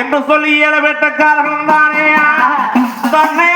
என்று சொல்லி ஏழ வெட்டக்காரன் தானே தன்னை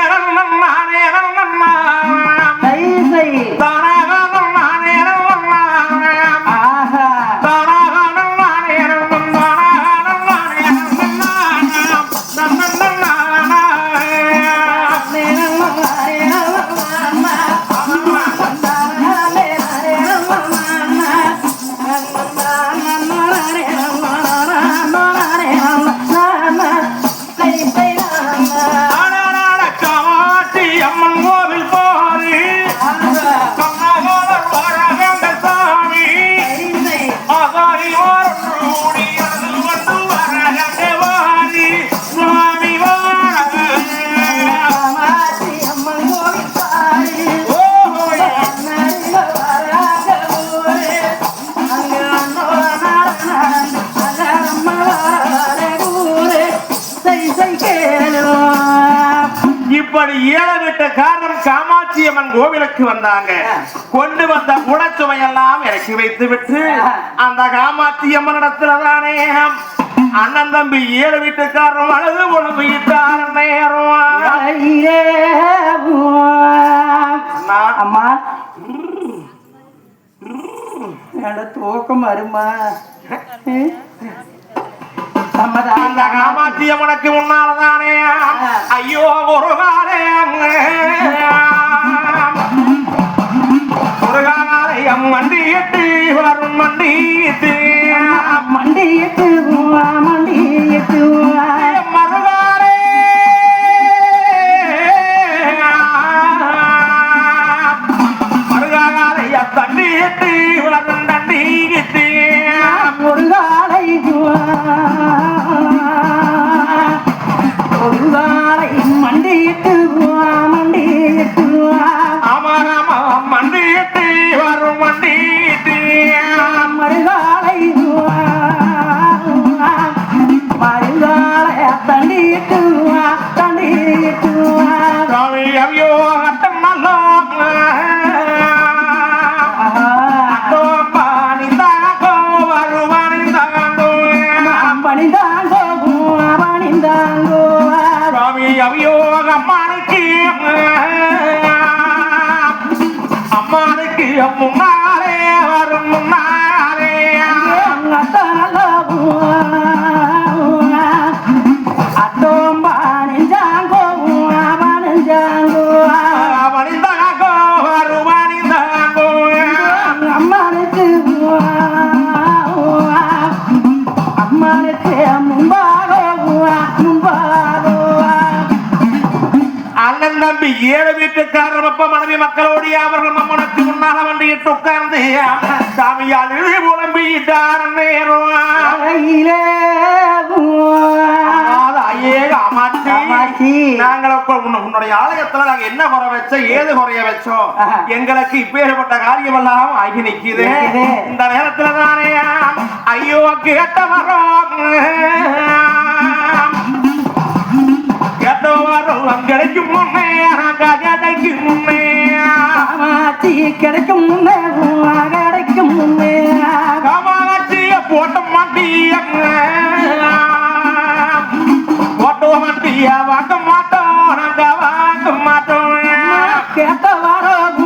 காமாட்சி அம்மன் கோவிலுக்கு வந்தாங்க. கொண்டு வந்த குடச்சுமையெல்லாம் இறக்கி வைத்து விட்டு அந்த காமாட்சி அம்மன் இடத்துல தானே. அண்ணன் தம்பி ஏழு வீட்டுக்காரரும் அழகு உழம்பிட்டார் நேரம் அம்மா. தூக்கம் வருமா? அந்த காமாட்சி அம்மனுக்கு முன்னாலதானே ஐயோ ஒரு காலே அப்ப மனைவி மக்களோடு அவர்கள் அம்மனுக்கு முன்னால வண்டியிட்டு உட்கார்ந்து சாமியால் புலம்பிட்டார் உன்னுடைய ஆலயத்துல நாங்க என்ன குறை வச்சோம் ஏது குறைய வச்சோம். எங்களுக்கு இப்பேற்பட்ட காரியம் எல்லாம் ஆகி நிக்குது. நிக்குது. இந்த நேரத்துல தானே ஐயோ கேட்ட வரோம். கேட்ட வரோம் கிடைக்கும் முன்னே கிடைக்கும் முன்னே கிடைக்கும் முன்னே கிடைக்கும் முன்னே காமாட்சிய போட்ட மாட்டிய போட்ட மாட்டிய வாங்க மாட்டோம் நாங்க வாங்க மாட்டோம் கேட்ட வரோம்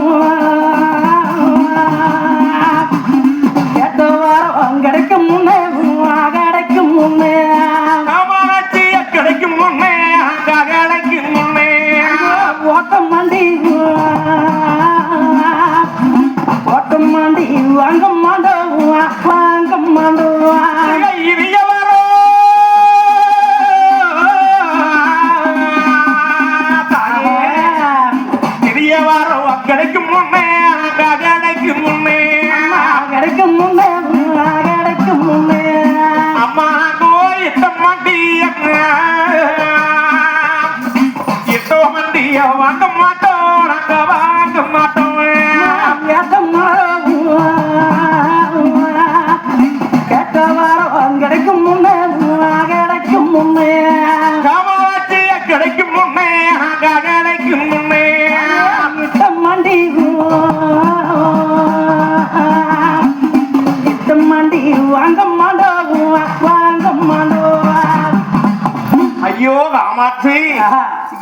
ஆஹா.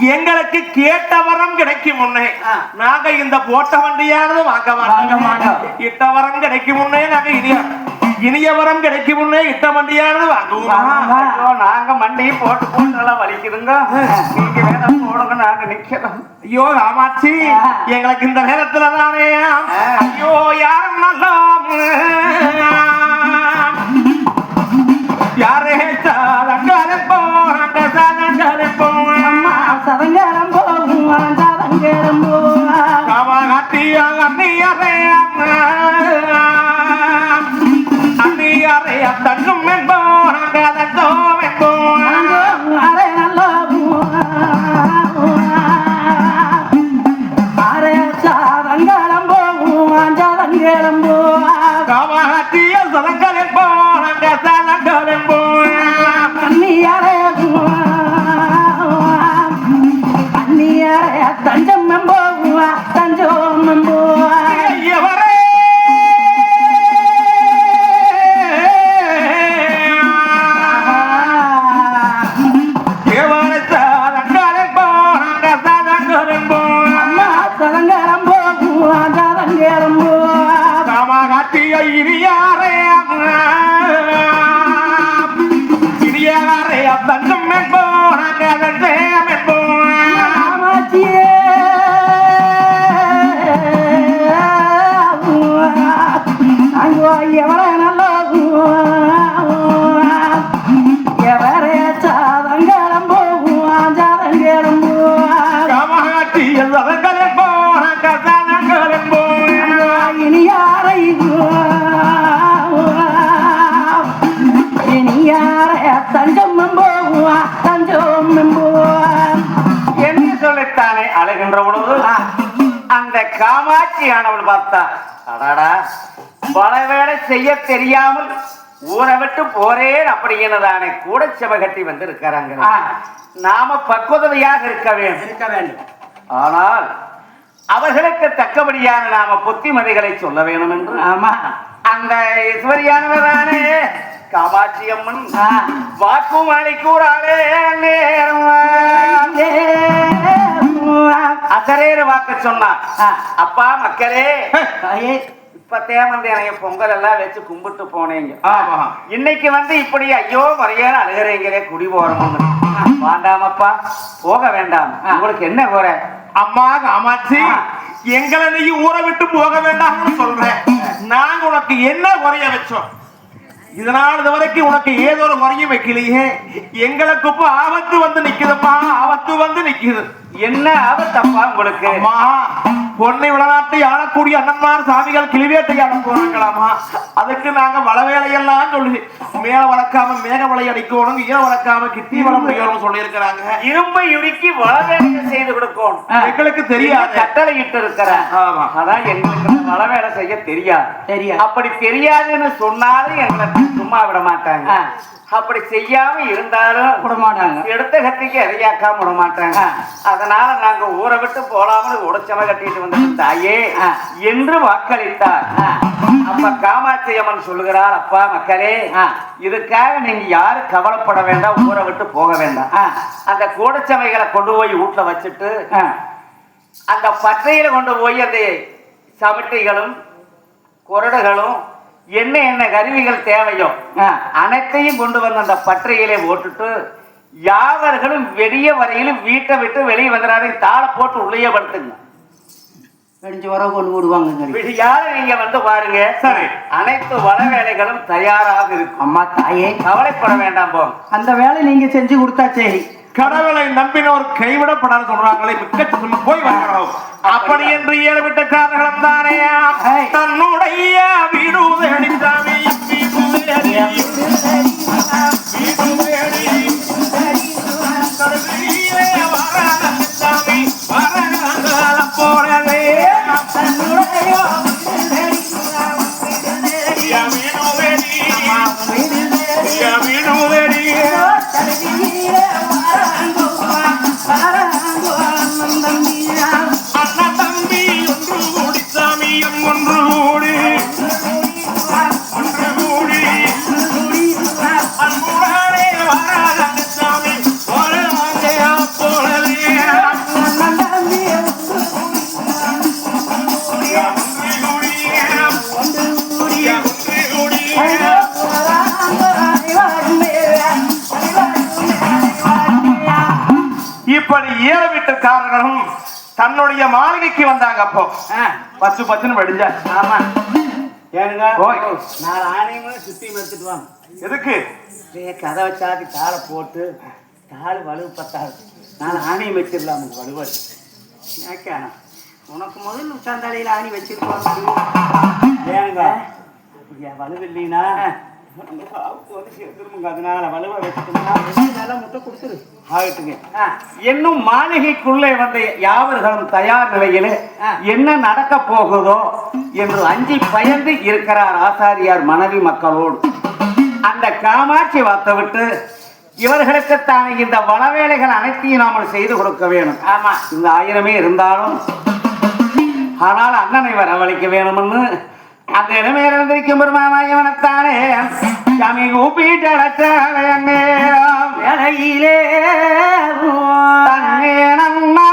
எங்களுக்கு கேட்ட வரம் கிடைக்கும் முன்னே. நாங்க இந்த போட்ட வண்டியானது வாங்க மாட்டோம். இட்ட வரம் கிடைக்கும் முன்னே நாங்க இனிய இனிய வரம் கிடைக்கும் முன்னே இட்ட வண்டியானது வாங்குவோமா? நாங்க மண்டையை போட்டு போட்டு வலிக்குதுங்க. நீங்க வேணா போடுங்க நாங்க நிக்கிறோம் ஐயோ காமாட்சி ஆ. எங்களுக்கு இந்த நேரத்துல தானே. ஐயோ யாரும் நல்லா யாரை தஞ்சம் என்ன சொல்லித்தானே அழுகின்ற பொழுது? அந்த காமாட்சி ஆனவள் பார்த்தா அடாடா பல வேலை செய்ய தெரியாமல் ஊரை விட்டு போறேன் அப்படிங்கிறதானே கூட செவ கட்டி வந்து இருக்கிறாங்க. நாம பக்குவதையாக இருக்க வேண்டும். இருக்க வேண்டும். ஆனால் அவர்களுக்கு தக்கபடியான நாம புத்திமதிகளை சொல்ல வேணும் என்று ஆமா. அந்த ஈஸ்வரியானவரானே காமாட்சி அம்மன் ஆ. வாக்குமலை கூறாளே நேரம் அசரேறு வாக்கு சொன்னான். அப்பா மக்களே இப்பத்தே வந்து எனக்கு பொங்கல் எல்லாம் வச்சு கும்பிட்டு போனீங்க. ஆமா இன்னைக்கு வந்து இப்படி ஐயோ மறையான அழுகிறீங்களே குடி போறோம்னு வேண்டாமப்பா போக வேண்டாம். உங்களுக்கு என்ன குறை? அம்மா காமாட்சி எங்களை நீ ஊரை விட்டு போக வேண்டாம்னு சொல்றேன். நாங்க உனக்கு என்ன குறைய வச்சோம்? இதனால் இது வரைக்கும் உனக்கு ஏதோ ஒரு குறையும் வைக்கலையே. எங்களுக்கு இப்ப ஆபத்து வந்து நிக்குதும்மா ஆபத்து வந்து நிக்குது. என்ன ஆபத்தப்பா உங்களுக்கு? பொன்னை விளையாட்டை ஆளக்கூடிய அண்ணன்மார் சாமிகள் கிளிவேட்டை ஆட போறாங்களாமா அதுக்கு நாங்க வளவேலையெல்லாம் சொல்லி மேல வளர்க்காம மேக வலை அடிக்கணும் ஈர வளர்க்காம கிட்டி வள முடியணும்னு சொல்லி இருக்கிறாங்க இரும்பை இறுக்கி வளவேலை செய்து கொடுக்கும் எங்களுக்கு தெரியாது. கட்டளை இட்டு இருக்கிறேன் ஆமா. அதான் எங்களுக்கு வள வேலை செய்ய தெரியாது. தெரியாது. அப்படி தெரியாதுன்னு சொன்னாலும் எங்களை சும்மா விட மாட்டாங்க. அப்படி செய்யாம இருந்தாலும் மாட்டாங்க எடுத்த கத்திக்கு எதையாக்காம விட மாட்டாங்க. அதனால நாங்க ஊரை விட்டு போலாமல் உடைச்சவ கட்டிட்டு வந்து தாயே. என்று வாக்களித்தார். அப்ப காமாட்சி அம்மன் சொல்லுகிறார் அப்பா மக்களே. இதுக்காக நீங்க யாரும் கவலைப்பட வேண்டாம் ஊரை விட்டு போக வேண்டாம். அந்த கூடச்சமைகளை கொண்டு போய் வீட்டுல வச்சுட்டு. அந்த பற்றையில கொண்டு போய் அந்த சமட்டைகளும் குரடுகளும் என்ன என்ன கருவிகள் தேவையோ. அனைத்தையும் கொண்டு வந்து அந்த பற்றையிலே போட்டுட்டு யாவர்களும் வெளிய வரையிலும் வீட்டை விட்டு வெளியே வந்துடாத தாளை போட்டு உள்ளே படுத்துங்க. வெடிஞ்சு வர கொண்டு விடுவாங்க விடியாத நீங்க வந்து பாருங்க. சரி. அனைத்து வள வேலைகளும் தயாராக இருக்கும். அம்மா தாயே. கவலைப்பட வேண்டாம் போ. அந்த வேலை நீங்க செஞ்சு கொடுத்தா சரி கடவுளை நம்பினோர் கைவிடப்படாத சொல்றாங்களே. மிக்க சும்மா போய் வரணும் அப்படி என்று ஏழுவிட்ட காரணம் தானே. தன்னுடைய வீடு தேடி Para வீட்டுக்காரர்களும் தன்னுடைய மாளிகைக்கு வந்தாங்க அப்போ. பச்சு பச்சுன்னு வெடிஞ்சா. ஆமா. ஏனுங்க. நாலு ஆணையங்களும் சுத்தி எடுத்துட்டு வாங்க. எதுக்கு? கதவை சாத்தி காலை போட்டு கால் வலுவு பத்தாது. நாலு ஆணையம் வச்சிடலாம் வலுவாது ஏக்கானா உனக்கு முதல்ல உச்சாந்தாலையில் ஆணி வச்சிருக்கோம். ஏனுங்க அப்படியா? வலுவு இல்லைன்னா நம்ம சாவுக்கு வந்து சேர்த்துருமுங்க அதனால வலுவை வச்சுட்டோம்னா நல்லா முட்டை கொடுத்துரு. ஆகட்டுங்க. இன்னும் மாளிகைக்குள்ளே வந்த யாவர்களும் தயார் நிலையிலே என்ன நடக்க போகுதோ என்று அஞ்சி பயந்து இருக்கிறார் ஆசாரியார் மனைவி மக்களோடு. அந்த காமாட்சி வார்த்தை விட்டு இவர்களுக்கு தான் இந்த வளவேலைகள் அனைத்தையும் நாமல் செய்து கொடுக்க வேணும். ஆமா. இந்த ஆயிரமே இருந்தாலும் ஆனால் அண்ணனை வரவழைக்க வேணும்னு அந்த இடமே இருந்திருக்கும் பெருமாமாயவனத்தானே சாமி கூப்பிட்டு அழைச்சாலே அந்நேரம் வேலையிலே தன்னேனம்மா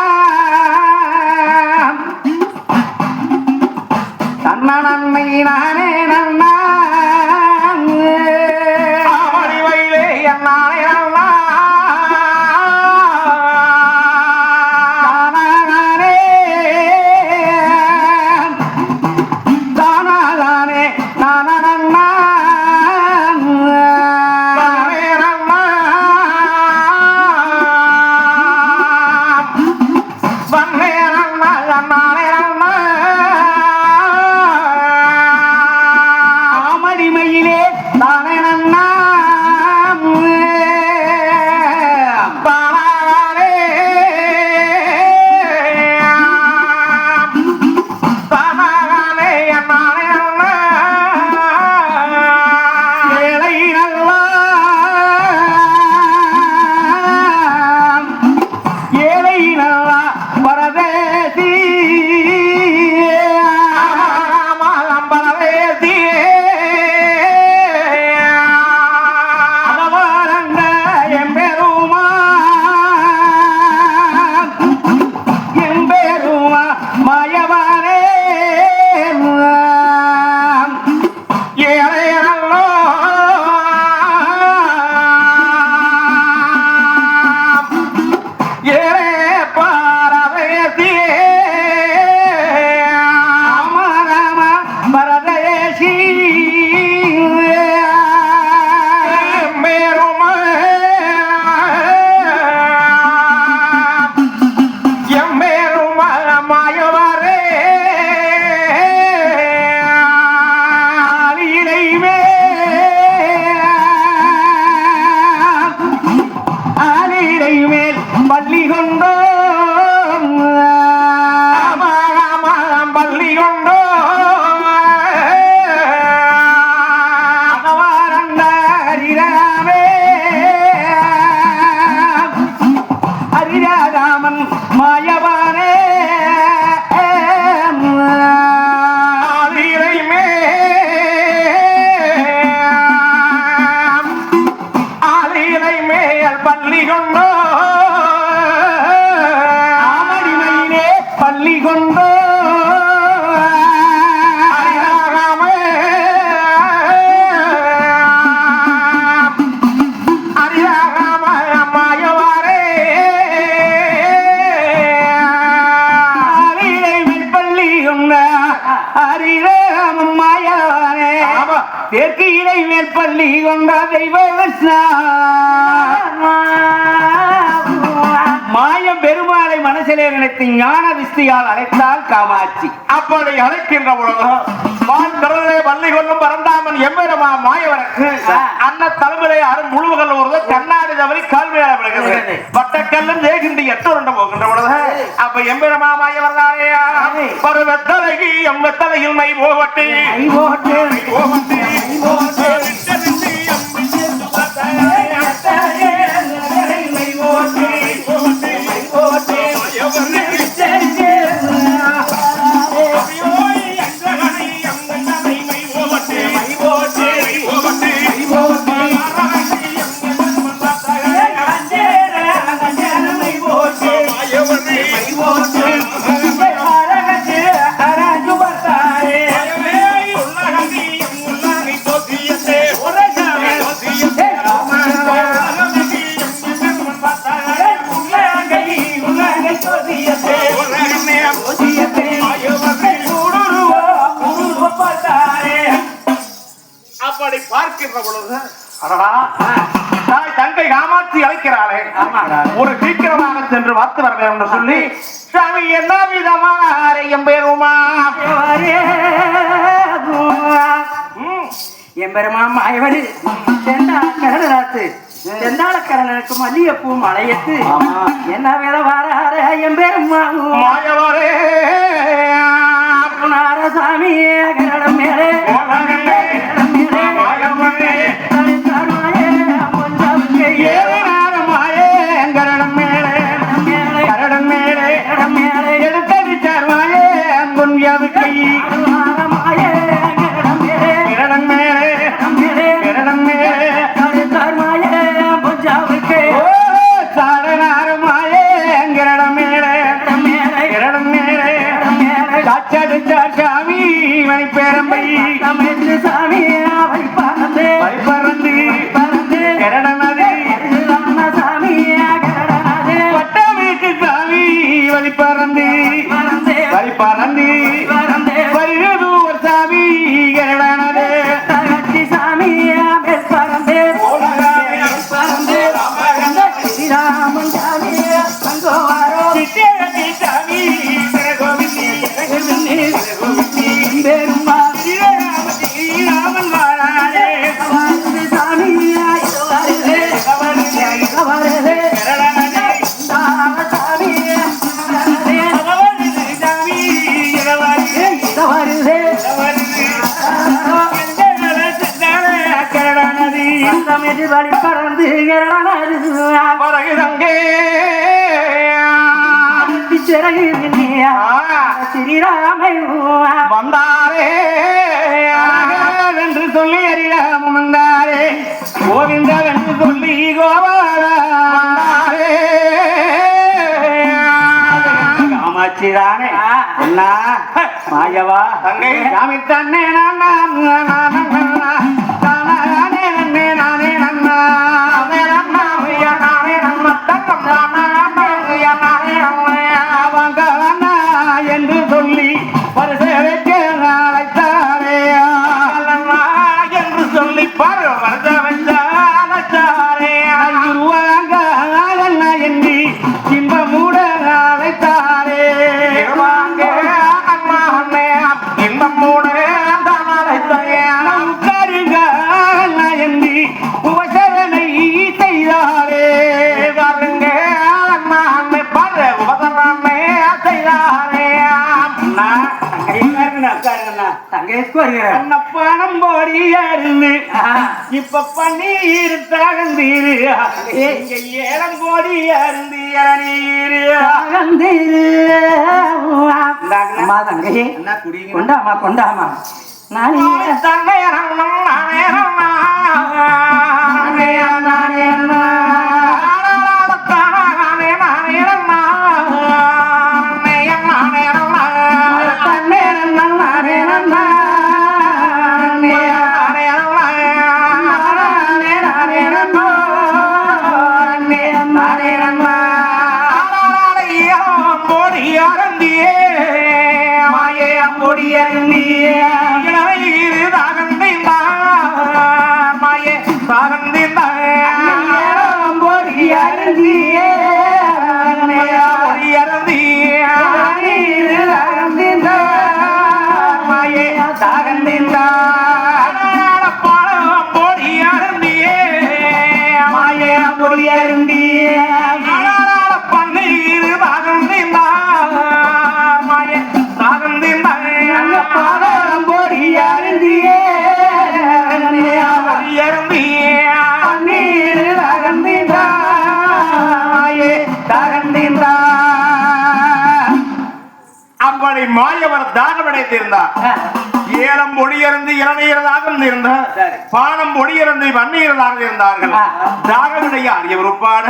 தன்னனன்னை நானே நன்மை நினைத்து ஞான விஸ்தியால் அழைத்தால் காமாட்சி. அப்படி அழைக்கின்ற பொழுது கொள்ளும் பரந்தாமன் எம்பெருமா மாயவனுக்கு அன்ன தலைமையிலே அரும் முழுவுகள் ஒரு கண்ணாடி தவறி கால்வியால ஏகின்றி எட்டுரண்ட போகின்ற பொழுது அப்ப எம்பெருமா மாயவர் தானே பருவத்தலைகி எம்பத்தலையில் மை போவட்டி ஐவோட்டு போவட்டி தாய் தங்கை காமாட்சி அழைக்கிறாளே. ஒரு சீக்கிரமாக சென்று வார்த்து வர வேண்டும் சொல்லி சாமி என்ன விதமான எம்பேருமா எம்பெருமா மாயவரு செந்தா கரடராத்து செந்தாள கரனுக்கு மல்லிகைப்பூ மலையத்து. என்ன வித வாரார எம்பெருமா மாயவரே. சாமி கரடம் வந்தாரே என்று சொல்லி அறியாம வந்தாரே கோவிந்த என்று சொல்லி கோபாலா வந்தாரே. காமாட்சிதானே என்ன மாயவா தங்கை. சாமி தன்னே நான் அண்ணப்பானம் போடி அருந்து இப்ப பன்னீர் தகந்தீரு. அருந்து இளநீரு அம்மா தங்கை. என்ன குடிங்க. கொண்டாமா கொண்டாமா நானே தங்கையரம் நானேரம் மாயவர் தாகமடைந்திருந்தார் ஏலம் ஒளியருந்து இளநீரதாக இருந்தார். பானம் ஒளியருந்து வன்னீரதாக இருந்தார்கள். தாகமுடைய அறியவர் உட்பாட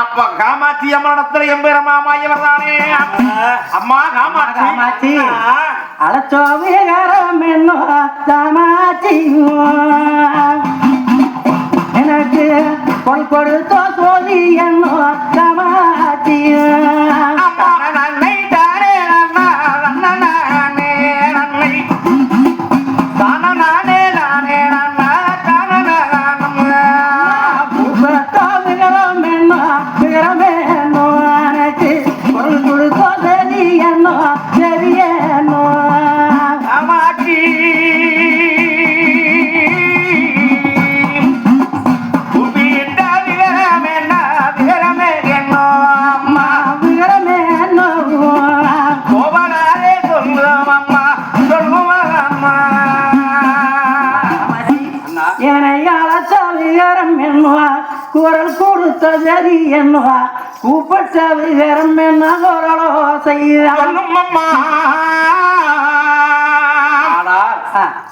அப்ப காமாட்சி அம்மனத்துல எம்பெருமா மாயவர் தானே? அம்மா காமாட்சி. காமாட்சி. ஆ. அலச்சோவிகாரம் என்னோ தாமாச்சி எனக்கு பொன் கொடுத்தோ சோதி என்னோ தாமாச்சி என்னை அழைத்தால் என்னுவா? குரல் கொடுத்த சரி என்னுவா? கூப்பிட்ட விகரம் என்ன குரலோ செய்தம்மா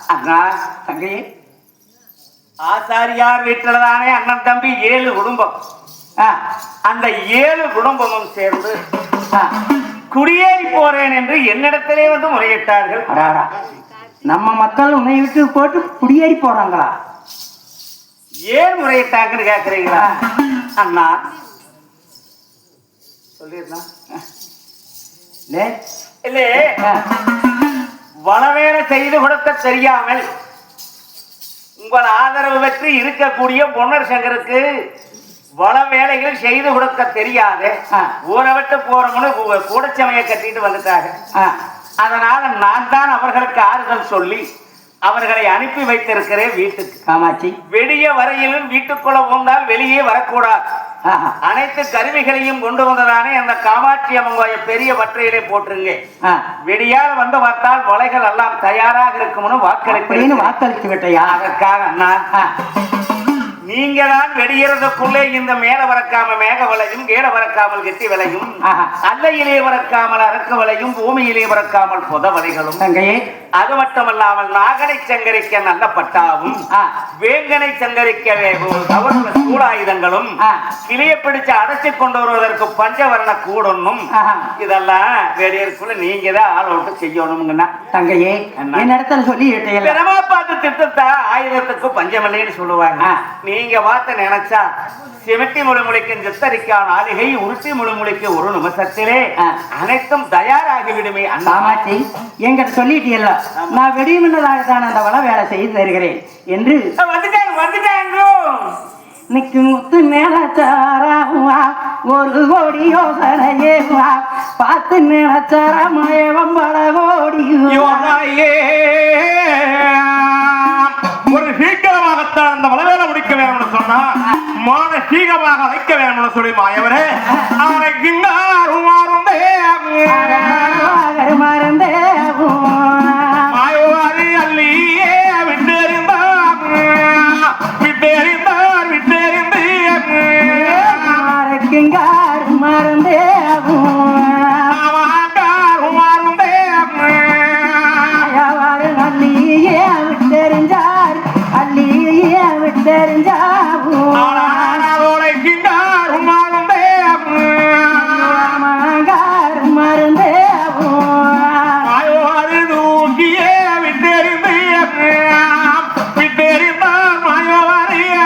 அண்ணா தங்கி ஆசாரியார் வீட்டில் தானே அண்ணன் தம்பி ஏழு குடும்பம். அந்த ஏழு குடும்பமும் சேர்ந்து குடியேறி போறேன் என்று என்னிடத்திலே வந்து முறையிட்டார்கள். நம்ம மக்கள் உன்னை விட்டு போட்டு குடியேறி போறாங்களா? ஏன் முறையிட்டாங்கன்னு கேக்குறீங்களா? அண்ணா. லே. இல்லே. வளவேலை செய்து கொடுக்க தெரியாமல் உங்கள் ஆதரவு பெற்று இருக்கக்கூடிய பொன்னர் சங்கருக்கு வள வேலைகள் செய்து கொடுக்க தெரியாது. ஊரை விட்டு போறவனு கூடச்சமைய கட்டிட்டு வந்துட்டாங்க அதனால நான் தான் அவர்களுக்கு ஆறுதல் சொல்லி அவர்களை அனுப்பி வைத்திருக்கிறேன் வீட்டுக்கு காமாட்சி வெளிய வரையிலும் வீட்டுக்குள்ள போந்தால் வெளியே வரக்கூடாது. அனைத்து கருவிகளையும் கொண்டு வந்ததானே அந்த காமாட்சி அம்மன் பெரிய வற்றையிலே போட்டுருங்க. விடியால் வந்து பார்த்தால் வலைகள் எல்லாம் தயாராக இருக்கும்னு வாக்களிப்பு வாக்களித்து விட்டையா அதற்காக ஆ. நீங்க தான் வெடியறதுக்குள்ளே இந்த மேல வரக்காம மேக விளையும் கீழ வரக்காமல் கெட்டி விளையும். அல்லையிலே வரக்காமல் அரக்க விளையும் பூமியிலே வரக்காமல் புத வலைகளும் அது மட்டுமல்லாமல் நாகனை சங்கரிக்க நல்ல பட்டாவும். வேங்கனை சங்கரிக்க சூடாயுதங்களும். கிளிய பிடிச்சு அடைச்சு கொண்டு வருவதற்கு பஞ்சவர்ண ஆஹா. இதெல்லாம் வெடியற்குள்ள நீங்க தான் ஆள் விட்டு செய்யணும்ங்கண்ணா தங்கையே என்ன? என் இடத்துல சொல்லி பார்த்து திட்டத்தை ஆயுதத்துக்கு பஞ்சமில்லைன்னு சொல்லுவாங்க ஆ. நீங்க பார்த்து நினைச்சா சிவட்டி முழுமொழிக்கும் சித்தரிக்கான ஆளிகை உருட்டி முழுமொழிக்கு ஒரு நிமிஷத்திலே. அனைத்தும் தயாராகிவிடுமே அண்ணா காமாட்சி என்கிட்ட சொல்லிட்டீல்ல நான் வெடிமுன்னதாகத்தான் அந்த வள வேலை செய்து தருகிறேன் என்று வந்துட்டாங்க வந்துட்டாங்க நிக்கு முத்து நினைச்சாரா ஒரு கோடி யோசனையே வா. பார்த்து நினைச்சாரா மயவம் பல கோடி. ஒரு சீக்கிரமாகத்தான் மான வைக்க வேண்டும் சொல்லி மாயவரே.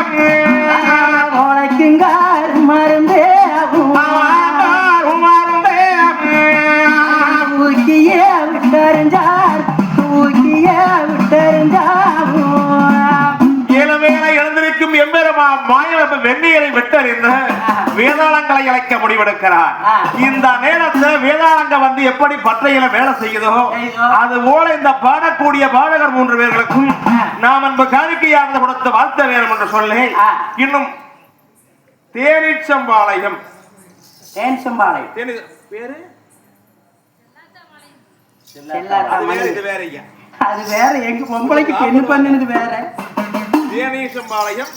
மாயோவாரி உழைக்குங்கார் தூக்கியே விட்டறிஞ்சார் தூக்கியே விட்டறிஞ்சாவும் இளவேலை எழுந்திருக்கும் எம்பெருமா மாயவ வெந்நீரை விட்டறிந்து வேதாளங்களை இழைக்க முடிவெடுக்கிறார். இந்த நேரத்தை வேதாளங்க வந்து எப்படி பற்றையில வேலை செய்யுதோ. அது போல இந்த பாடக்கூடிய பாடகர் மூன்று பேர்களுக்கும். நாம் அன்பு காணிக்கையானது கொடுத்து வாழ்த்த வேண்டும் என்று சொல்லி. இன்னும் தேனீச்சம்பாளையம் தேன் செம்பாளை தேனி பேரு செல்லாத்தா அது வேற. இது வேற அது வேற எங்க பொம்பளைக்கு பெண்ணு பண்ணினது வேற தேனீச்சம்பாளையம்